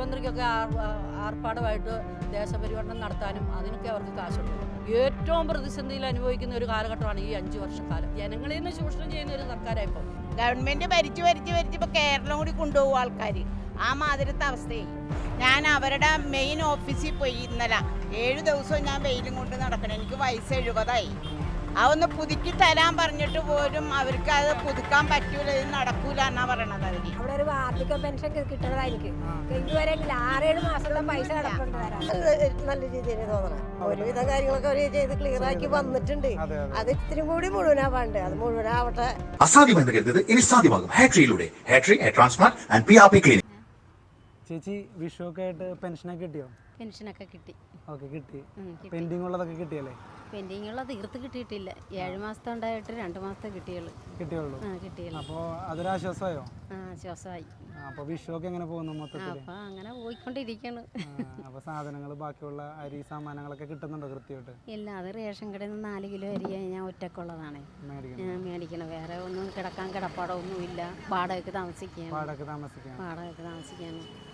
മുഖ്യമന്ത്രിക്കൊക്കെ R- ആർപ്പാടമായിട്ട് ദേശപരിവർത്തനം നടത്താനും അതിനൊക്കെ അവർക്ക് കാശുണ്ട്. ഏറ്റവും പ്രതിസന്ധിയിൽ അനുഭവിക്കുന്ന ഒരു കാലഘട്ടമാണ് ഈ അഞ്ചു വർഷക്കാലം. ജനങ്ങളിൽ നിന്ന് ചൂഷണം ചെയ്യുന്ന ഒരു സർക്കാരായിപ്പോ. ഗവൺമെന്റ് ഭരിച്ചു ഭരിച്ചു ഭരിച്ച് ഇപ്പൊ കേരളം കൂടി കൊണ്ടുപോകും ആൾക്കാർ ആ മാതിരത്തെ അവസ്ഥയായി. ഞാൻ അവരുടെ മെയിൻ ഓഫീസിൽ പോയി ഇന്നലെ. ഏഴ് ദിവസവും ഞാൻ വെയിലും കൊണ്ട് നടക്കണം. എനിക്ക് വയസ്സ് എഴുപതായി. അതൊന്ന് പുതുക്കി തരാൻ പറഞ്ഞിട്ട് പോലും അവർക്ക് അത് പുതുക്കാൻ പറ്റൂല ഇത് നടക്കൂല എന്നാ പറയണത് അവർ. അവിടെ ഒരു വാർദ്ധക്യ പെൻഷൻ കിട്ടണതായിരിക്കും. ഇതുവരെ ആറേഴ് മാസത്തെ പൈസ നല്ല രീതിയിൽ തോന്നണം. ഒരുവിധം കാര്യങ്ങളൊക്കെ അവർ ചെയ്ത് ക്ലിയർ ആക്കി വന്നിട്ടുണ്ട്. അതെ ഇത്തിരി കൂടി മുഴുവനാവാണ്ട് അത് മുഴുവനാവട്ടെ. അസാധ്യമെന്ന് കരുതത് ഇനി സാധ്യമാകും. ഹാട്രിയിലൂടെ. ഹാട്രി transplant and P R P clinic. ചേച്ചി വിഷു ഒക്കെ ആയിട്ട് പെൻഷനൊക്കെ കിട്ടിയോ? പെൻഷനൊക്കെ കിട്ടി. ഓക്കെ കിട്ടി. പെൻഡിങ് ഉള്ളതൊക്കെ കിട്ടിയല്ലേ? പെൻഡിങ് ഉള്ള തീർത്ത് കിട്ടിയിട്ടില്ല. ഏഴ് മാസത്തെ ഉണ്ടായിട്ട് രണ്ട് മാസത്തെ കിട്ടിയുള്ളൂ. കിട്ടിയുള്ളൂ. കിട്ടിയുള്ളൂ. അപ്പോൾ അതൊരാശ്വാസമായോ? ആ ശ്വാസമായി. അപ്പോൾ വിഷുവൊക്കെ എങ്ങനെ പോകുന്നു മൊത്തത്തിൽ അപ്പം അങ്ങനെ പോയിക്കൊണ്ടിരിക്കുകയാണ് അപ്പോൾ സാധനങ്ങൾ ബാക്കിയുള്ള അരി സാമാനങ്ങളൊക്കെ കിട്ടുന്നുണ്ടോ കൃത്യമായിട്ട്? ഇല്ല അത് റേഷൻ കടയിൽ നിന്ന് നാല് കിലോ അരി ഞാൻ ഒറ്റക്കുള്ളതാണ്. മേടിക്കണം? വേറെ ഒന്നും കിടക്കാൻ കിടപ്പാടോ ഒന്നുമില്ല വാടകയ്ക്ക് താമസിക്കുകയാണ്. വാടക താമസിക്കാൻ വാടകയ്ക്ക് താമസിക്കാണ് ആ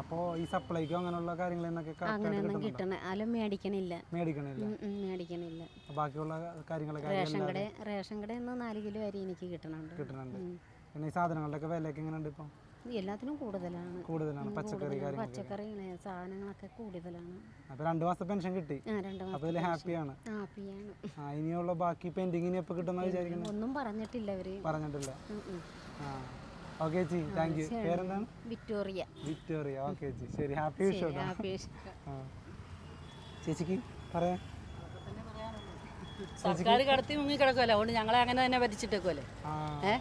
അപ്പോൾ ഈ സപ്ലൈക്കോ അങ്ങനെയുള്ള കാര്യങ്ങളിൽ നിന്നൊക്കെ കറക്റ്റായിട്ട് അങ്ങനെയൊന്നും കിട്ടുന്നുണ്ടോ? കിട്ടണ അല്ല മേടിക്കണില്ല. മേടിക്കണില്ല. ഉം, ഉം, മേടിക്കണില്ല. ബാക്കിയുള്ള കാര്യങ്ങളൊക്കെ റേഷൻ കട റേഷൻ കടയിൽ നിന്ന് നാല് കിലോ അരി എനിക്ക് കിട്ടണുണ്ട്. പിന്നെ ഈ സാധനങ്ങളുടെയൊക്കെ വിലയൊക്കെ എങ്ങനെയുണ്ട് ഇപ്പം? എല്ലാത്തിനും കൂടുതലാണ്. കൂടുതലാണ് പച്ചക്കറി പച്ചക്കറി സാധനങ്ങളൊക്കെ കൂടുതലാണ്. അപ്പൊ രണ്ട് മാസത്തെ പെൻഷൻ കിട്ടി. ഹാപ്പിയാണ് ഹാപ്പിയാണ് ഇനിയുള്ള ബാക്കി പെൻഡിങ് ഇനി എപ്പോൾ കിട്ടുമെന്ന് ഒന്നും പറഞ്ഞിട്ടില്ല അവർ പറഞ്ഞിട്ടില്ല. ആ. ഓക്കെ ചേച്ചി താങ്ക് യു പേരെന്താണ്? വിക്ടോറിയ. വിക്ടോറിയ. ഓക്കെ ചേച്ചി ശരി ഹാപ്പി വിഷു. ഹാപ്പി ചേച്ചിക്ക് പറയാം. സർക്കാർ കടത്തി മുങ്ങി കിടക്കുമല്ലോ അതുകൊണ്ട് ഞങ്ങളെ അങ്ങനെ തന്നെ ഭരിച്ചിട്ടേക്കുമല്ലേ ആ. ഏ?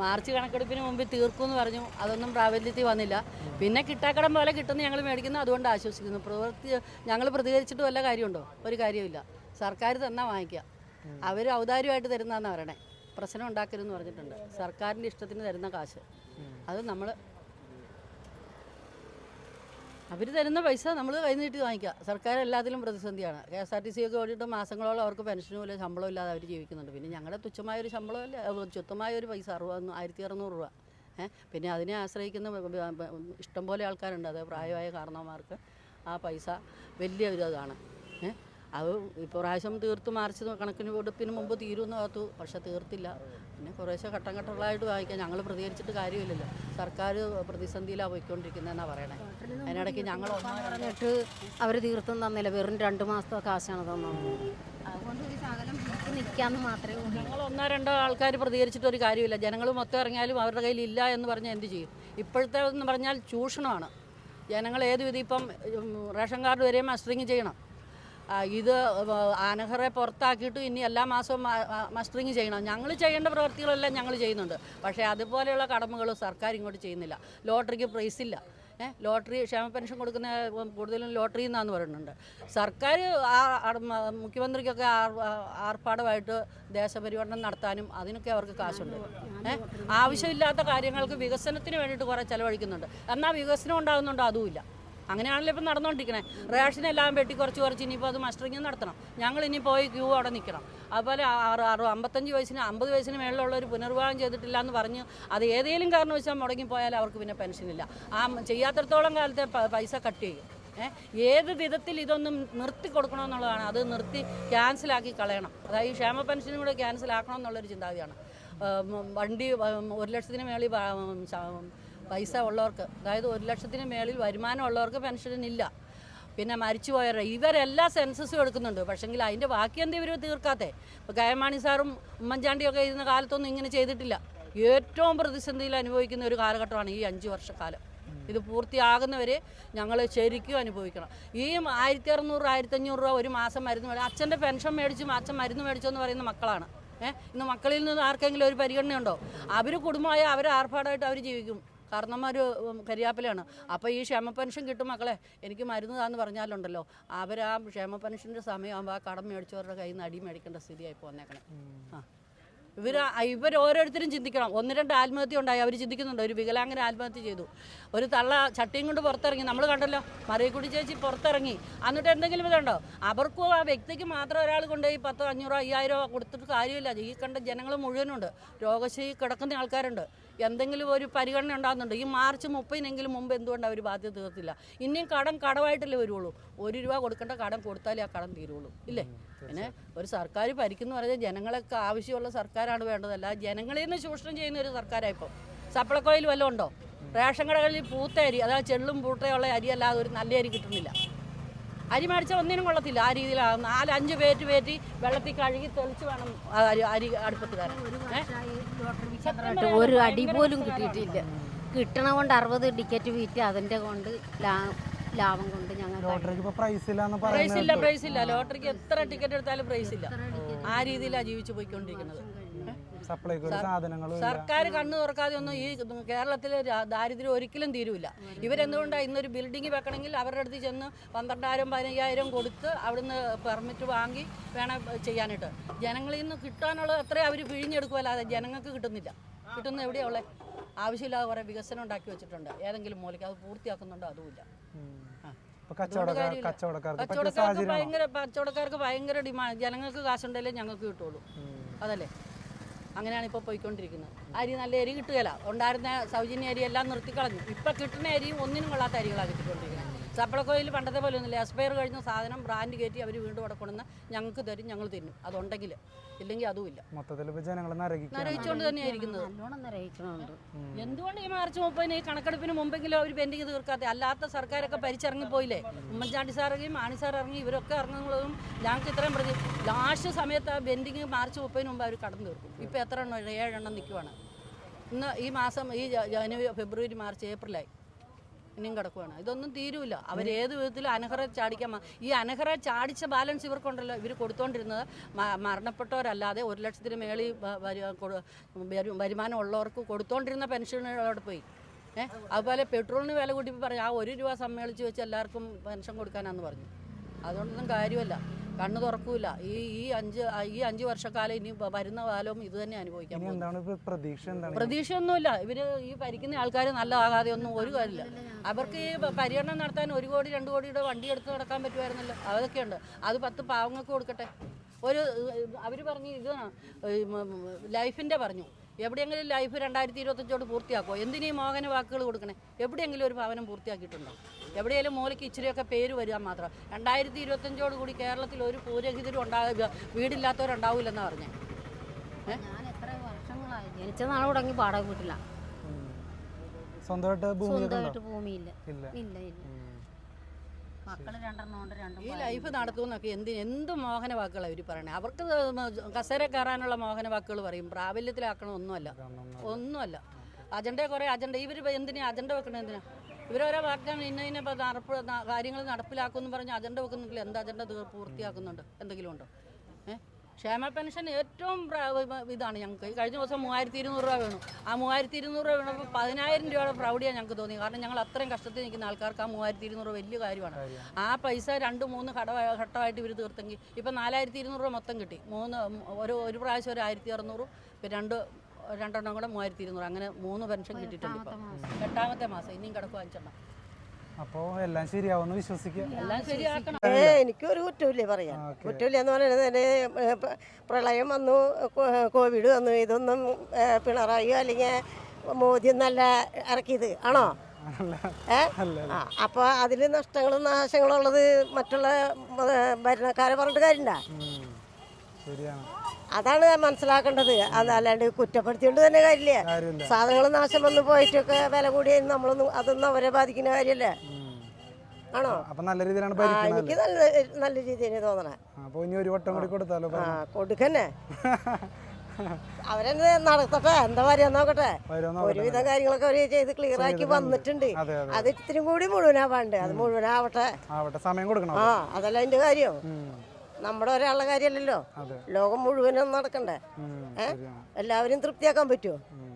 മാർച്ച് കണക്കെടുപ്പിന് മുമ്പ് തീർക്കുമെന്ന് പറഞ്ഞു. അതൊന്നും പ്രാബല്യത്തിൽ വന്നില്ല. പിന്നെ കിട്ടാക്കടം പോലെ കിട്ടുന്ന ഞങ്ങൾ മേടിക്കുന്നു. അതുകൊണ്ട് ആശ്വസിക്കുന്നു. പ്രവൃത്തി ഞങ്ങൾ പ്രതികരിച്ചിട്ട് വല്ല കാര്യമുണ്ടോ? ഒരു കാര്യമില്ല സർക്കാർ തന്നാൽ വാങ്ങിക്കുക. അവർ ഔദാര്യമായിട്ട് തരുന്നതെന്നാണ് പറയണേ. പ്രശ്നം ഉണ്ടാക്കരുതെന്ന് പറഞ്ഞിട്ടുണ്ട്. സർക്കാരിന്റെ ഇഷ്ടത്തിന് തരുന്ന കാശ്. അത് നമ്മൾ അവർ തരുന്ന പൈസ നമ്മൾ കൈനീട്ടി വാങ്ങിക്കുക. സർക്കാർ എല്ലാത്തിലും പ്രതിസന്ധിയാണ്. K S R T C ഒക്കെ ഓടിയിട്ട് മാസങ്ങളോളം അവർക്ക് പെൻഷനും ഇല്ല ശമ്പളം ഇല്ലാതെ അവർ ജീവിക്കുന്നുണ്ട്. പിന്നെ ഞങ്ങളുടെ തുച്ഛമായ ഒരു ശമ്പളമല്ല? തുച്ഛമായ ഒരു പൈസ അറുപത് ആയിരത്തി അറുന്നൂറ് രൂപ പിന്നെ അതിനെ ആശ്രയിക്കുന്ന ഇഷ്ടംപോലെ ആൾക്കാരുണ്ട്. അത് പ്രായമായ കാരണവന്മാർക്ക് ആ പൈസ വലിയ ഒരു ഇതാണ്. അത് ഇപ്രാവശ്യം പ്രാവശ്യം തീർത്ത് മാർച്ച് കണക്കിന് കൊടുപ്പിന് മുമ്പ് തീരുമെന്ന് കാത്തു പക്ഷെ തീർത്തില്ല. പിന്നെ കുറേശ്ശെ ഘട്ടം ഘട്ടങ്ങളായിട്ട് വായിക്കാം ഞങ്ങൾ പ്രതികരിച്ചിട്ട് കാര്യമില്ലല്ലോ. സർക്കാർ പ്രതിസന്ധിയിലാണ് പോയിക്കൊണ്ടിരിക്കുന്നതെന്നാണ് പറയണേ. അതിനിടയ്ക്ക് ഞങ്ങൾ പറഞ്ഞിട്ട് അവർ തീർത്തും തന്നില്ല. വെറും രണ്ട് മാസത്തെ കാശാണ് തന്നത്. അതുകൊണ്ട് ഒരു ശകലം മാത്രമേ ഉള്ളൂ. ഞങ്ങൾ ഒന്നോ രണ്ടോ ആൾക്കാർ പ്രതികരിച്ചിട്ട് ഒരു കാര്യമില്ല. ജനങ്ങൾ മൊത്തം ഇറങ്ങിയാലും അവരുടെ കയ്യിൽ ഇല്ല എന്ന് പറഞ്ഞാൽ എന്ത് ചെയ്യും? ഇപ്പോഴത്തെ എന്ന് പറഞ്ഞാൽ ചൂഷണമാണ്. ജനങ്ങൾ ഏത് വിധി ഇപ്പം റേഷൻ കാർഡ് വരെയും മസ്റ്ററിങ് ചെയ്യണം. ഇത് അനഹറെ പുറത്താക്കിയിട്ട് ഇനി എല്ലാ മാസവും മസ്റ്ററിങ് ചെയ്യണം. ഞങ്ങൾ ചെയ്യേണ്ട പ്രവൃത്തികളെല്ലാം ഞങ്ങൾ ചെയ്യുന്നുണ്ട്. പക്ഷേ അതുപോലെയുള്ള കടമകൾ സർക്കാർ ഇങ്ങോട്ട് ചെയ്യുന്നില്ല. ലോട്ടറിക്ക് പ്രൈസ് ഇല്ല. ലോട്ടറി ക്ഷേമ പെൻഷൻ കൊടുക്കുന്ന കൂടുതലും ലോട്ടറി എന്നാന്ന് പറയുന്നുണ്ട്. സർക്കാർ മുഖ്യമന്ത്രിക്കൊക്കെ ആർ- ആ- ആർപ്പാടമായിട്ട് ദേശപരിവർത്തനം നടത്താനും അതിനൊക്കെ അവർക്ക് കാശുണ്ട്. ആവശ്യമില്ലാത്ത കാര്യങ്ങൾക്ക് വികസനത്തിന് വേണ്ടിയിട്ട് കുറേ ചിലവഴിക്കുന്നുണ്ട്. എന്നാൽ വികസനം ഉണ്ടാകുന്നുണ്ടോ? അതുമില്ല. അങ്ങനെയാണല്ലോ ഇപ്പം നടന്നുകൊണ്ടിരിക്കണേ റേഷൻ എല്ലാം വെട്ടി കുറച്ച് കുറച്ച് ഇനിയിപ്പോൾ അത് മസ്റ്ററിങ് നടത്തണം. ഞങ്ങൾ ഇനി പോയി ക്യൂ അവിടെ നിൽക്കണം. അതുപോലെ ആറ് ആറ് അമ്പത്തഞ്ച് വയസ്സിന് അമ്പത് വയസ്സിന് മേളിലുള്ളവർ പുനർവിവാഹം ചെയ്തിട്ടില്ല എന്ന് പറഞ്ഞ് അത് ഏതെങ്കിലും കാരണം വെച്ചാൽ മുടങ്ങിപ്പോയാൽ അവർക്ക് പിന്നെ പെൻഷനില്ല ആ ചെയ്യാത്തടത്തോളം കാലത്തെ പൈസ കട്ട് ചെയ്യും. ഏത് വിധത്തിൽ ഇതൊന്നും നിർത്തി കൊടുക്കണമെന്നുള്ളതാണ്. അത് നിർത്തി ക്യാൻസലാക്കി കളയണം. അതായത് ഈ ക്ഷേമ പെൻഷനും കൂടെ ക്യാൻസലാക്കണം എന്നുള്ളൊരു ചിന്താഗതിയാണ്. വണ്ടി ഒരു ലക്ഷത്തിന് മേളിൽ പൈസ ഉള്ളവർക്ക് അതായത് ഒരു ലക്ഷത്തിന് മേളിൽ വരുമാനം ഉള്ളവർക്ക് പെൻഷനില്ല പിന്നെ മരിച്ചു മരിച്ചുപോയവരെ ഇവരെല്ലാം സെൻസസും എടുക്കുന്നുണ്ട്. പക്ഷെങ്കിൽ അതിന്റെ ബാക്കി എന്താ ഇവർ തീർക്കാത്തേ? ഇപ്പോൾ കയമാണി സാറും ഉമ്മൻചാണ്ടിയൊക്കെ ഇരുന്ന കാലത്തൊന്നും ഇങ്ങനെ ചെയ്തിട്ടില്ല. ഏറ്റവും പ്രതിസന്ധിയിൽ അനുഭവിക്കുന്ന ഒരു കാലഘട്ടമാണ് ഈ അഞ്ച് വർഷക്കാലം. ഇത് പൂർത്തിയാകുന്നവരെ ഞങ്ങൾ ശരിക്കും അനുഭവിക്കണം. ഈ ആയിരത്തി അറുന്നൂറ് ആയിരത്തഞ്ഞൂറ് രൂപ ഒരു മാസം മരുന്ന് മേടിച്ചു അച്ഛന്റെ പെൻഷൻ മേടിച്ചും അച്ഛൻ മരുന്ന് മേടിച്ചോ എന്ന് പറയുന്ന മക്കളാണ്. ഏഹ്? ഇന്ന് മക്കളിൽ നിന്ന് ആർക്കെങ്കിലും ഒരു പരിഗണനയുണ്ടോ? അവർ കുടുംബമായ അവർ ആർഭാടമായിട്ട് അവർ ജീവിക്കും. കാരണന്മാർ കരിയാപ്പിലാണ് അപ്പോൾ ഈ ക്ഷേമ പെൻഷൻ കിട്ടും മക്കളെ. എനിക്ക് മരുന്ന് താന്ന് പറഞ്ഞാലുണ്ടല്ലോ. അവർ ആ ക്ഷേമ പെൻഷന്റെ സമയമാകുമ്പോൾ ആ കടം മേടിച്ചവരുടെ കയ്യിൽ നിന്ന് അടി മേടിക്കേണ്ട സ്ഥിതിയായി പോന്നേക്കണേ. ആ. ഇവർ ഇവർ ഓരോരുത്തരും ചിന്തിക്കണം. ഒന്ന് രണ്ട് ആത്മഹത്യ ഉണ്ടായി. അവർ ചിന്തിക്കുന്നുണ്ട്. ഒരു വികലാംഗന ആത്മഹത്യ ചെയ്തു. ഒരു തള്ള ചട്ടിയും കൊണ്ട് പുറത്തിറങ്ങി. നമ്മൾ കണ്ടല്ലോ മറിയക്കുടി ചേച്ചി പുറത്തിറങ്ങി. എന്നിട്ട് എന്തെങ്കിലും ഇതുണ്ടോ? അവർക്കും ആ വ്യക്തിക്ക് മാത്രം ഒരാൾ കൊണ്ടുപോയി പത്തോ അഞ്ഞൂറോ അയ്യായിരോ കൊടുത്തിട്ട് കാര്യമില്ല. ഈ കണ്ട ജനങ്ങൾ മുഴുവനുണ്ട്. രോഗശൈ കിടക്കുന്ന ആൾക്കാരുണ്ട്. എന്തെങ്കിലും ഒരു പരിഗണന ഉണ്ടാകുന്നുണ്ട്. ഈ മാർച്ച് മുപ്പതിനെങ്കിലും മുമ്പ് എന്തുകൊണ്ട് അവർ ബാധ്യത തീർത്തില്ല? ഇനിയും കടം കടമായിട്ടല്ലേ വരുള്ളൂ. ഒരു രൂപ കൊടുക്കേണ്ട കടം കൊടുത്താലേ ആ കടം തീരുള്ളൂ. ഇല്ലേ? പിന്നെ ഒരു സർക്കാർ ഭരിക്കുന്ന പറഞ്ഞാൽ ജനങ്ങളൊക്കെ ആവശ്യമുള്ള സർക്കാരാണ് വേണ്ടതല്ല ജനങ്ങളിൽ നിന്ന് ചൂഷണം ചെയ്യുന്ന ഒരു സർക്കാരായിപ്പോൾ സപ്ലക്കോയിൽ വല്ലതും ഉണ്ടോ? റേഷൻ കടകളിൽ പൂത്ത അരി അതായത് ചെള്ളും പൂട്ടയുള്ള അരി അല്ലാതെ ഒരു നല്ല അരി കിട്ടുന്നില്ല. അരി മേടിച്ചാൽ ഒന്നിനും കൊള്ളത്തില്ല. ആ രീതിയിലാണ് നാലഞ്ച് അഞ്ച് പേറ്റ് പേറ്റി വെള്ളത്തിൽ കഴുകി തെളിച്ച് വേണം ആ അരി അരി അടുപ്പത്ത് തരാൻ ഒരു അടി പോലും. കിട്ടിയിട്ടില്ല. കിട്ടണ കൊണ്ട് അറുപത് ടിക്കറ്റ് വിറ്റ് അതിന്റെ കൊണ്ട് ലാഭം കൊണ്ട് ലോട്ടറിക്ക് ഇപ്പൊ പ്രൈസ് ഇല്ല പ്രൈസ് ഇല്ല പ്രൈസ് ഇല്ല. ലോട്ടറിക്ക് എത്ര ടിക്കറ്റ് എടുത്താലും പ്രൈസ് ഇല്ല. ആ രീതിയിലാണ് ജീവിച്ചു പോയിക്കൊണ്ടിരിക്കുന്നത്. സർക്കാർ കണ്ണു തുറക്കാതെ ഒന്നും ഈ കേരളത്തിലെ ദാരിദ്ര്യം ഒരിക്കലും തീരൂല. ഇവരെന്തുകൊണ്ടാണ് ഇന്നൊരു ബിൽഡിംഗ് വെക്കണമെങ്കിൽ അവരുടെ അടുത്ത് ചെന്ന് പന്ത്രണ്ടായിരം പതിനയ്യായിരം കൊടുത്ത് അവിടുന്ന് പെർമിറ്റ് വാങ്ങി വേണം ചെയ്യാനായിട്ട്. ജനങ്ങളിൽ നിന്ന് കിട്ടാനുള്ളത് അത്രയും അവർ പിഴിഞ്ഞെടുക്കുമല്ലാതെ ജനങ്ങൾക്ക് കിട്ടുന്നില്ല. കിട്ടുന്ന എവിടെയാ ഉള്ളത് ആവശ്യമില്ലാതെ കുറേ വികസനം ഉണ്ടാക്കി വെച്ചിട്ടുണ്ട്. ഏതെങ്കിലും മൂലയ്ക്ക് അത് പൂർത്തിയാക്കുന്നുണ്ടോ? അതുമില്ല. കച്ചവടക്കാർക്ക് ഭയങ്കര കച്ചവടക്കാർക്ക് ഭയങ്കര ഡിമാൻഡ് ജനങ്ങൾക്ക് കാശുണ്ടല്ലേ ഞങ്ങൾക്ക് കിട്ടുള്ളൂ. അതല്ലേ? അങ്ങനെയാണ് ഇപ്പോൾ പോയിക്കൊണ്ടിരിക്കുന്നത്. അരി നല്ല അരി കിട്ടുകയില്ല. ഉണ്ടായിരുന്ന സൗജന്യ അരി എല്ലാം നിർത്തിക്കളഞ്ഞു. ഇപ്പം കിട്ടുന്ന അരിയും ഒന്നിനും കൊള്ളാത്ത അരികളാണ് കിട്ടിക്കൊണ്ടിരിക്കുന്നത്. സപ്ലക്കോയിൽ പണ്ടത്തെ പോലെ ഒന്നുമില്ല. എക്സ്പയർ കഴിഞ്ഞ സാധനം ബ്രാൻഡ് കയറ്റി അവർ വീണ്ടും അവിടെ കൊണ്ടുവന്ന് ഞങ്ങൾക്ക് തരും ഞങ്ങൾ തിന്നും. അതുണ്ടെങ്കിൽ. ഇല്ലെങ്കിൽ അതുമില്ല മൊത്തത്തിൽ നരയിച്ചുകൊണ്ട് തന്നെയാണ് ഇരിക്കുന്നത് എന്തുകൊണ്ട് ഈ മാർച്ച് മുപ്പതിന് ഈ കണക്കെടുപ്പിന് മുമ്പെങ്കിലും അവർ പെൻഡിങ് തീർക്കാതെ അല്ലാത്ത സർക്കാരൊക്കെ ഭരിച്ചിറങ്ങി പോയില്ലേ ഉമ്മൻചാണ്ടി സാർ ഇറങ്ങി മാണി സാർ ഇറങ്ങി ഇവരൊക്കെ ഇറങ്ങുന്നതും ഞങ്ങൾക്ക് ഇത്രയും പ്രതി ലാസ്റ്റ് സമയത്ത് ആ ബെൻഡിങ് മാർച്ച് മുപ്പതിന് മുമ്പ് അവർ കടന്നു തീർക്കും. ഇപ്പോൾ എത്ര എണ്ണം? ഏഴെണ്ണം നിൽക്കുവാണ് ഇന്ന് ഈ മാസം ഈ ജനുവരി ഫെബ്രുവരി മാർച്ച് ഏപ്രിലായി. ഇനിയും കിടക്കുവാണ്. ഇതൊന്നും തീരൂല. അവർ ഏത് വിധത്തിൽ അനഹറ ചാടിക്കാൻ ഈ അനഹറ ചാടിച്ച ബാലൻസ് ഇവർക്കുണ്ടല്ലോ. ഇവർ കൊടുത്തോണ്ടിരുന്നത് മരണപ്പെട്ടവരല്ലാതെ ഒരു ലക്ഷത്തിന് വരു- വരുമാനം ഉള്ളവർക്ക് കൊടുത്തോണ്ടിരുന്ന പെൻഷനുകളോട് പോയി. ഏഹ് അതുപോലെ പെട്രോളിന് വില കൂട്ടി പറഞ്ഞു ആ ഒരു രൂപ സമ്മേളിച്ച് വെച്ച് എല്ലാവർക്കും പെൻഷൻ കൊടുക്കാനാന്ന് പറഞ്ഞു. അതുകൊണ്ടൊന്നും കാര്യമല്ല. കണ്ണ് തുറക്കൂല. ഈ ഈ അഞ്ച് ഈ അഞ്ച് വർഷക്കാലം ഇനി വരുന്ന കാലവും ഇത് തന്നെ അനുഭവിക്കാം ഇനി എന്താണ് ഇപ്പൊ പ്രതീക്ഷ എന്താണ്? പ്രതീക്ഷയൊന്നുമില്ല. ഇവർ ഈ ഭരിക്കുന്ന ആൾക്കാർ നല്ലതാകാതെ ഒന്നും ഒരു കാര്യമില്ല. അവർക്ക് ഈ പര്യടനം നടത്താൻ ഒരു കോടി രണ്ട് കോടിയുടെ വണ്ടി എടുത്ത് നടക്കാൻ പറ്റുമായിരുന്നല്ലോ. അതൊക്കെയുണ്ട്. അത് പത്ത് പാവങ്ങൾക്ക് കൊടുക്കട്ടെ. ഒരു അവർ പറഞ്ഞു ഇത് ലൈഫിന്റെ പറഞ്ഞു. എവിടെയെങ്കിലും ലൈഫ് രണ്ടായിരത്തി ഇരുപത്തഞ്ചോട് പൂർത്തിയാക്കുമോ എന്തിനീ മോഹന വാക്കുകൾ കൊടുക്കണേ? എവിടെയെങ്കിലും ഒരു ഭവനം പൂർത്തിയാക്കിയിട്ടുണ്ടോ? എവിടെയെങ്കിലും മോലയ്ക്ക് ഇച്ചിരിയൊക്കെ പേര് വരിക മാത്രം. രണ്ടായിരത്തി ഇരുപത്തഞ്ചോട് കൂടി കേരളത്തിൽ ഒരു പൂരഹിതരും ഉണ്ടാകുക വീടില്ലാത്തവരുണ്ടാവില്ലെന്നാണ് പറഞ്ഞേ? ഞാൻ എത്ര വർഷങ്ങളായി ജനിച്ച നാളെ തുടങ്ങി പാടാൻ വീട്ടില്ല സ്വന്തമായിട്ട് ഭൂമിയില്ല. ഇല്ല. ഇല്ല ഇല്ല മക്കൾ രണ്ടെണ്ണം ഉണ്ട് രണ്ടും ഈ ലൈഫ് നടത്തുമെന്നൊക്കെ എന്ത് എന്ത് മോഹന വാക്കുകളാണ് ഇവർ പറയണേ? അവർക്ക് കസേര കയറാനുള്ള മോഹന വാക്കുകൾ പറയും. പ്രാബല്യത്തിലാക്കണം ഒന്നുമല്ല. ഒന്നുമല്ല. അജണ്ട കുറേ അജണ്ട ഇവർ എന്തിനാ അജണ്ട വെക്കണത് എന്തിനാ? ഇവരോരോ വാഗ്ദാനം ഇന്ന ഇന്ന ഇപ്പം നടപ്പ് കാര്യങ്ങൾ നടപ്പിലാക്കുമെന്ന് പറഞ്ഞ് അജണ്ട വെക്കുന്നെങ്കിൽ എന്ത് അജണ്ട തീർ പൂർത്തിയാക്കുന്നുണ്ട്? എന്തെങ്കിലും ഉണ്ടോ? ഏഹ് ക്ഷേമ പെൻഷൻ ഏറ്റവും ഇതാണ് ഞങ്ങൾക്ക്. കഴിഞ്ഞ ദിവസം മൂവായിരത്തി ഇരുന്നൂറ് രൂപ വേണം. ആ മൂവായിരത്തി ഇരുന്നൂറ് രൂപ വേണപ്പോൾ പതിനായിരം രൂപയുടെ പ്രൗഢിയാണ് ഞങ്ങൾക്ക് തോന്നി. കാരണം ഞങ്ങൾ അത്രയും കഷ്ടത്തിൽ നിൽക്കുന്ന ആൾക്കാർക്ക് ആ മൂവായിരത്തി ഇരുന്നൂറ് രൂപ വലിയ കാര്യമാണ്. ആ പൈസ രണ്ട് മൂന്ന് ഘട ഘട്ടമായിട്ട് ഇവർ തീർത്തെങ്കിൽ ഇപ്പം നാലായിരത്തി ഇരുന്നൂറ് രൂപ മൊത്തം കിട്ടി. മൂന്ന് ഒരു ഒരു പ്രാവശ്യം ഒരു ആയിരത്തി അറുന്നൂറും പിന്നെ രണ്ട് രണ്ടെണ്ണം കൂടെ മൂവായിരത്തി ഇരുന്നൂറ്. അങ്ങനെ മൂന്ന് പെൻഷൻ കിട്ടിയിട്ടുണ്ട് ഇപ്പം. എട്ടാമത്തെ മാസം. ഇനിയും കിടക്കും അഞ്ചെണ്ണം അപ്പോ എല്ലാം ശരിയാവുമെന്ന് വിശ്വസിക്കുക എല്ലാം ശരിയാക്കണം. ഏ എനിക്കൊരു കുറ്റമില്ലേ പറയാം ആ, കുറ്റമില്ല എന്ന് പറയുന്നത് തന്നെ പ്രളയം വന്നു കോവിഡ് വന്നു ഇതൊന്നും പിണറായിയോ അല്ലെങ്കിൽ മോദി നല്ല ഇറക്കിയത്. ആണോ? അപ്പോൾ അതിൽ നഷ്ടങ്ങളും നാശങ്ങളും ഉള്ളത് മറ്റുള്ള ഭരണക്കാരെ പറഞ്ഞിട്ട് കാര്യമില്ല. അതാണ് മനസ്സിലാക്കേണ്ടത്. അതല്ലാണ്ട് കുറ്റപ്പെടുത്തിയോണ്ട് തന്നെ കാര്യമില്ല. സാധനങ്ങൾ നാശം വന്നു പോയിട്ടൊക്കെ വില കൂടിയായിരുന്നു നമ്മളൊന്നും അതൊന്നും അവരെ ബാധിക്കുന്ന കാര്യമല്ലേ. ആണോ? അപ്പൊ നല്ല രീതിയിലാണ് ആ എനിക്ക് നല്ല നല്ല രീതിയിൽ തോന്നണേ. അപ്പൊ ഇനി ഒരു വട്ടം കൂടി കൊടുത്താലോ ആ കൊടുക്കന്നെ. അവരെന്നെ നടത്തട്ടെ എന്താ പറയാ നോക്കട്ടെ. വരുമെന്ന് ഒരുവിധം കാര്യങ്ങളൊക്കെ അവർ ചെയ്ത് ക്ലിയർ ആക്കി വന്നിട്ടുണ്ട്. അതെ അതെ അത്. ഇത്തിരി കൂടി മുഴുവനാവാണ്ട്. അത് മുഴുവനാവട്ടെ. ആവട്ടെ സമയം കൊടുക്കണം ആ അതല്ല അതിന്റെ കാര്യം. നമ്മുടെ ഒരാളുടെ കാര്യമല്ലല്ലോ. അതെ. ലോകം മുഴുവനും നടക്കണ്ടേ? ഉം. ഏ? ശരിയാണ് എല്ലാവരും തൃപ്തിയാക്കാൻ പറ്റുമോ ഉം.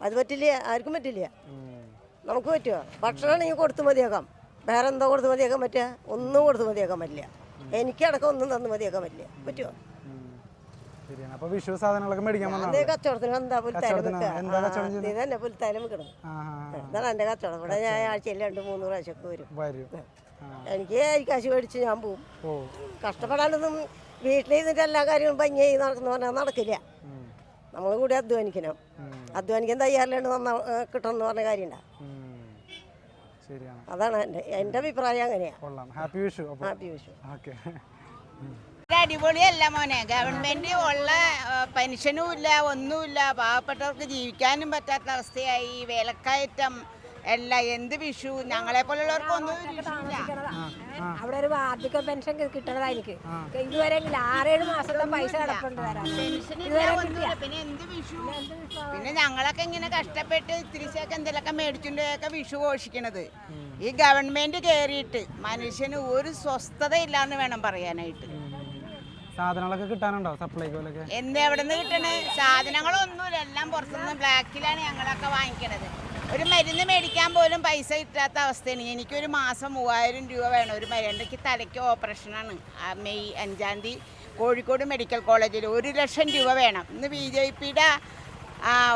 അത് പറ്റില്ല ആർക്കും പറ്റില്ല. ഉം. നമുക്ക് പറ്റുമോ ഭക്ഷണമാണെങ്കിൽ കൊടുത്തു മതിയാക്കാം. വേറെ എന്തോ കൊടുത്ത് മതിയാക്കാൻ പറ്റുക? ഒന്നും കൊടുത്ത് മതിയാക്കാൻ പറ്റില്ല. എനിക്കടക്കം ഒന്നും തന്നു മതിയാക്കാൻ പറ്റില്ല. പറ്റുമോ. ശരിയാണ്. അപ്പൊ വിഷു സാധനങ്ങളൊക്കെ മേടിക്കാൻ കച്ചവടത്തിന് എന്താ പുൽത്തായാലും എന്താ കച്ചവടം തന്നെ പുൽത്തായാലും വെക്കണം. ഇതാണ് ഇവിടെ ഞാൻ ആഴ്ചയിൽ രണ്ട് മൂന്ന് പ്രാവശ്യമൊക്കെ വരും. എനിക്ക് അരിക്കാശ് മേടിച്ച് ഞാൻ പോവും. കഷ്ടപ്പെടാനൊന്നും വീട്ടിൽ ഇരുന്നിട്ട് എല്ലാ കാര്യവും ഭംഗിയായി നടക്കുന്ന പറഞ്ഞാൽ നടക്കില്ല. നമ്മളും നമ്മൾ കൂടി അധ്വാനിക്കണം. അധ്വാനിക്കാൻ തയ്യാറില്ലാണ്ട് വന്ന കിട്ടണമെന്ന് പറഞ്ഞ കാര്യണ്ടാ. ശരിയാണ്. അതാണ് എന്റെ എന്റെ അഭിപ്രായം അങ്ങനെയാണ് കൊള്ളാം. ഹാപ്പി വിഷു അപ്പോൾ. ഹാപ്പി വിഷു ഓക്കെ അടിപൊളിയല്ല മോനെ. ഗവൺമെന്റ് ഉള്ള പെൻഷനും ഇല്ല ഒന്നുമില്ല പാവപ്പെട്ടവർക്ക് ജീവിക്കാനും പറ്റാത്ത അവസ്ഥയായി. ഈ വേലക്കയറ്റം എല്ലാം എന്ത് വിഷു? ഞങ്ങളെ പോലുള്ളവർക്ക് ഒന്നും ഒരു വിഷുവില്ല. അവിടെ ഒരു വാർദ്ധക്യ പെൻഷൻ കിട്ടണതാ എനിക്ക്. ഇതുവരെ ഇല്ല. ആറേഴ് മാസത്തെ പൈസ കിടപ്പുണ്ട്. പിന്നെ എന്ത് വിഷു? പിന്നെ ഞങ്ങളൊക്കെ ഇങ്ങനെ കഷ്ടപ്പെട്ട് ഇത്തിരിശൊക്കെ എന്തെങ്കിലുമൊക്കെ മേടിച്ചുകൊണ്ടൊക്കെ വിഷു ഘോഷിക്കണത്. ഈ ഗവൺമെന്റ് കയറിയിട്ട് മനുഷ്യന് ഒരു സ്വസ്ഥത ഇല്ലാന്ന് വേണം പറയാനായിട്ട്. സാധനങ്ങളൊക്കെ കിട്ടാനുണ്ടോ സപ്ലൈകോലൊക്കെ എന്ത് എവിടെ നിന്ന് കിട്ടണേ? സാധനങ്ങളൊന്നുമില്ല. എല്ലാം പുറത്തുനിന്ന് ബ്ലാക്കിലാണ് ഞങ്ങളൊക്കെ വാങ്ങിക്കണത്. ഒരു മരുന്ന് മേടിക്കാൻ പോലും പൈസ കിട്ടാത്ത അവസ്ഥയാണ്. എനിക്കൊരു മാസം മൂവായിരം രൂപ വേണം. ഒരു മരുന്ന് തലയ്ക്ക് ഓപ്പറേഷനാണ് മെയ് അഞ്ചാം തീയതി കോഴിക്കോട് മെഡിക്കൽ കോളേജിൽ ഒരു ലക്ഷം രൂപ വേണം. ഇന്ന് ബി ജെ പിയുടെ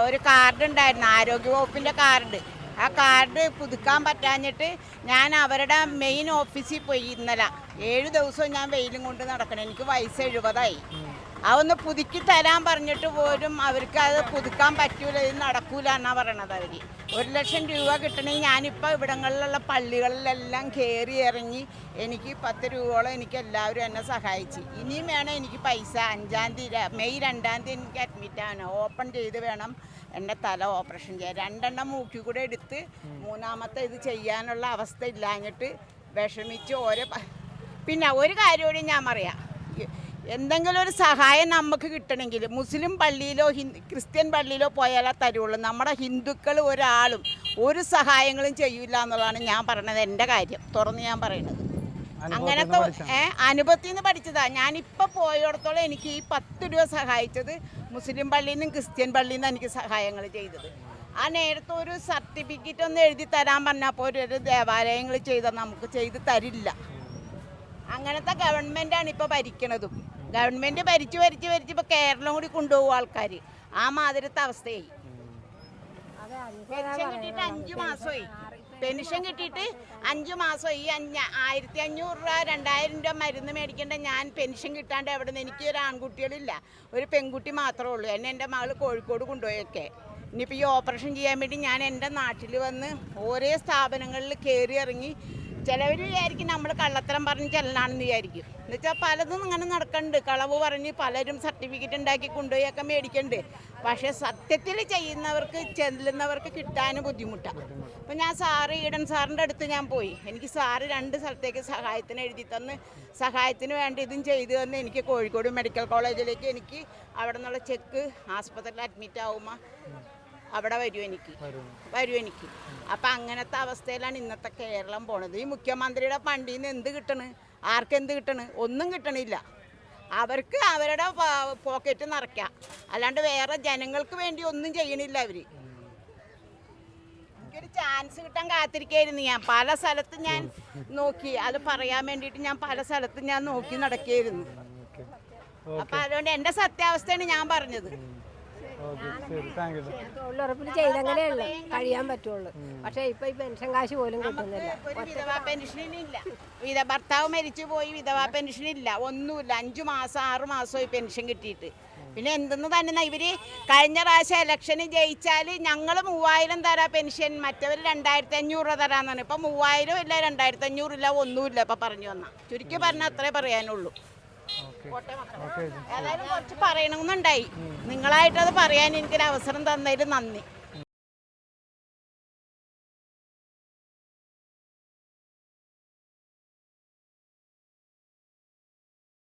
ഒരു കാർഡ് ഉണ്ടായിരുന്നു. ആരോഗ്യവകുപ്പിന്റെ കാർഡ് ആ കാർഡ് പുതുക്കാൻ പറ്റാഞ്ഞിട്ട് ഞാൻ അവരുടെ മെയിൻ ഓഫീസിൽ പോയി ഇന്നലെ. ഏഴ് ദിവസവും ഞാൻ വെയിലും കൊണ്ട് നടക്കണം. എനിക്ക് വയസ്സ് എഴുപതായി. അതൊന്ന് പുതുക്കി തരാൻ പറഞ്ഞിട്ട് പോലും അവർക്ക് അത് പുതുക്കാൻ പറ്റൂല ഇത് നടക്കൂല എന്നാ പറയണത് അവർ ഒരു ലക്ഷം രൂപ കിട്ടണമെങ്കിൽ ഞാനിപ്പോൾ ഇവിടങ്ങളിലുള്ള പള്ളികളിലെല്ലാം കയറി ഇറങ്ങി എനിക്ക് പത്ത് രൂപയോളം എനിക്ക് എല്ലാവരും എന്നെ സഹായിച്ചു. ഇനിയും വേണം എനിക്ക് പൈസ. അഞ്ചാം തീയതി മെയ് രണ്ടാം തീയതി എനിക്ക് അഡ്മിറ്റ് ആവണം ഓപ്പൺ ചെയ്ത് വേണം എന്റെ തല ഓപ്പറേഷൻ ചെയ്യാൻ. രണ്ടെണ്ണം മൂക്കി കൂടെ എടുത്ത് മൂന്നാമത്തെ ഇത് ചെയ്യാനുള്ള അവസ്ഥ ഇല്ലാഞ്ഞിട്ട് വിഷമിച്ച് ഓരോ പിന്നെ ഒരു കാര്യം കൂടി ഞാൻ പറയാം. എന്തെങ്കിലും ഒരു സഹായം നമുക്ക് കിട്ടണമെങ്കിൽ മുസ്ലിം പള്ളിയിലോ ഹി ക്രിസ്ത്യൻ പള്ളിയിലോ പോയാലേ തരുള്ളൂ. നമ്മുടെ ഹിന്ദുക്കൾ ഒരാളും ഒരു സഹായങ്ങളും ചെയ്യില്ല എന്നുള്ളതാണ് ഞാൻ പറയണത് എന്റെ കാര്യം. തുറന്ന് ഞാൻ പറയണത്. അങ്ങനത്തെ ഏ അനുഭവത്തിൽ നിന്ന് പഠിച്ചതാ. ഞാനിപ്പോൾ പോയോടത്തോളം എനിക്ക് ഈ പത്ത് രൂപ സഹായിച്ചത് മുസ്ലിം പള്ളിയിൽ നിന്നും ക്രിസ്ത്യൻ പള്ളിയിൽ നിന്നും എനിക്ക് സഹായങ്ങൾ ചെയ്തത്. ആ നേരത്തെ ഒരു സർട്ടിഫിക്കറ്റ് ഒന്ന് എഴുതി തരാൻ പറഞ്ഞപ്പോൾ ഒരു ദേവാലയങ്ങൾ ചെയ്ത നമുക്ക് ചെയ്ത് തരില്ല. അങ്ങനത്തെ ഗവൺമെന്റാണ് ഇപ്പോൾ ഭരിക്കണതും. ഗവൺമെന്റ് ഭരിച്ചു ഭരിച്ചു ഭരിച്ച് ഇപ്പൊ കേരളം കൂടി കൊണ്ടുപോകും ആൾക്കാർ ആ മാതിരത്തെ അവസ്ഥയായി. പെൻഷൻ കിട്ടിയിട്ട് അഞ്ചു മാസമായി. പെൻഷൻ കിട്ടിയിട്ട് അഞ്ചു മാസമായി. ഈ അഞ്ഞ ആയിരത്തി അഞ്ഞൂറ് രൂപ രണ്ടായിരം രൂപ മരുന്ന് മേടിക്കേണ്ട ഞാൻ പെൻഷൻ കിട്ടാണ്ട് എവിടെ നിന്ന് എനിക്ക് ഒരു ആൺകുട്ടികളില്ല. ഒരു പെൺകുട്ടി മാത്രമേ ഉള്ളൂ. എന്നെ എന്റെ മകൾ കോഴിക്കോട് കൊണ്ടുപോയൊക്കെ. ഇനിയിപ്പോൾ ഈ ഓപ്പറേഷൻ ചെയ്യാൻ വേണ്ടി ഞാൻ എന്റെ നാട്ടിൽ വന്ന് ഓരോ സ്ഥാപനങ്ങളിൽ കയറി ഇറങ്ങി ചിലവർ വിചാരിക്കും നമ്മൾ കള്ളത്തരം പറഞ്ഞ് ചെല്ലാണെന്ന് വിചാരിക്കും. എന്നുവെച്ചാൽ പലതും ഇങ്ങനെ നടക്കുന്നുണ്ട് കളവ് പറഞ്ഞ് പലരും സർട്ടിഫിക്കറ്റ് ഉണ്ടാക്കി കൊണ്ടുപോയൊക്കെ മേടിക്കണ്ട്. പക്ഷേ സത്യത്തിൽ ചെയ്യുന്നവർക്ക് ചെല്ലുന്നവർക്ക് കിട്ടാനും ബുദ്ധിമുട്ടാണ് അപ്പം ഞാൻ സാറ് ഈടൻ സാറിന്റെ അടുത്ത് ഞാൻ പോയി. എനിക്ക് സാറ് രണ്ട് സ്ഥലത്തേക്ക് സഹായത്തിന് എഴുതി തന്ന് സഹായത്തിന് വേണ്ടി ഇതും ചെയ്തു തന്ന് എനിക്ക് കോഴിക്കോട് മെഡിക്കൽ കോളേജിലേക്ക് എനിക്ക് അവിടെ നിന്നുള്ള ചെക്ക് ആസ്പത്രിയിൽ അഡ്മിറ്റ് ആവുമ്പോൾ അവിടെ വരും എനിക്ക്. വരും. എനിക്ക്. അപ്പം അങ്ങനത്തെ അവസ്ഥയിലാണ് ഇന്നത്തെ കേരളം പോണത്. ഈ മുഖ്യമന്ത്രിയുടെ ഫണ്ടിൽ നിന്ന് എന്ത് കിട്ടണ്? ആർക്കെന്ത് കിട്ടണ്? ഒന്നും കിട്ടണില്ല. അവർക്ക് അവരുടെ പോക്കറ്റ് നിറയ്ക്കാം. അല്ലാണ്ട് വേറെ ജനങ്ങൾക്ക് വേണ്ടി ഒന്നും ചെയ്യണില്ല അവർ എനിക്കൊരു ചാൻസ് കിട്ടാൻ കാത്തിരിക്കായിരുന്നു ഞാൻ. പല സ്ഥലത്ത് ഞാൻ നോക്കി. അത് പറയാൻ വേണ്ടിയിട്ട് ഞാൻ പല സ്ഥലത്ത് ഞാൻ നോക്കി നടക്കുകയായിരുന്നു അപ്പം അതുകൊണ്ട് എന്റെ സത്യാവസ്ഥയാണ് ഞാൻ പറഞ്ഞത്. തൊഴിലുറപ്പിൽ കഴിയാൻ പറ്റുള്ളൂ. പക്ഷേ ഇപ്പൊ ഈ പെൻഷൻ കാശ് പോലും കിട്ടുന്നില്ല. വിധവ പെൻഷനില്ല. വിധ ഭർത്താവ് മരിച്ചു പോയി വിധവാ ഇല്ല ഒന്നുമില്ല. അഞ്ചു മാസം ആറ് മാസമായി പെൻഷൻ കിട്ടിയിട്ട്. പിന്നെ എന്തെന്ന് തന്നെ ഇവർ കഴിഞ്ഞ പ്രാവശ്യം ഇലക്ഷന് ജയിച്ചാൽ ഞങ്ങൾ മൂവായിരം തരാ പെൻഷൻ. മറ്റവർ രണ്ടായിരത്തി അഞ്ഞൂറ് രൂപ തരാന്നാണ്. ഇപ്പൊ മൂവായിരം ഇല്ല രണ്ടായിരത്തി അഞ്ഞൂറില്ല ഒന്നുമില്ല ഇപ്പൊ പറഞ്ഞു വന്ന. ചുരുക്കി പറഞ്ഞാൽ അത്രേ പറയാനുള്ളൂ. ഏതായാലും കുറച്ച് പറയണമെന്നുണ്ടായി. നിങ്ങളായിട്ടത് പറയാൻ എനിക്കൊരു അവസരം തന്നതിൽ നന്ദി.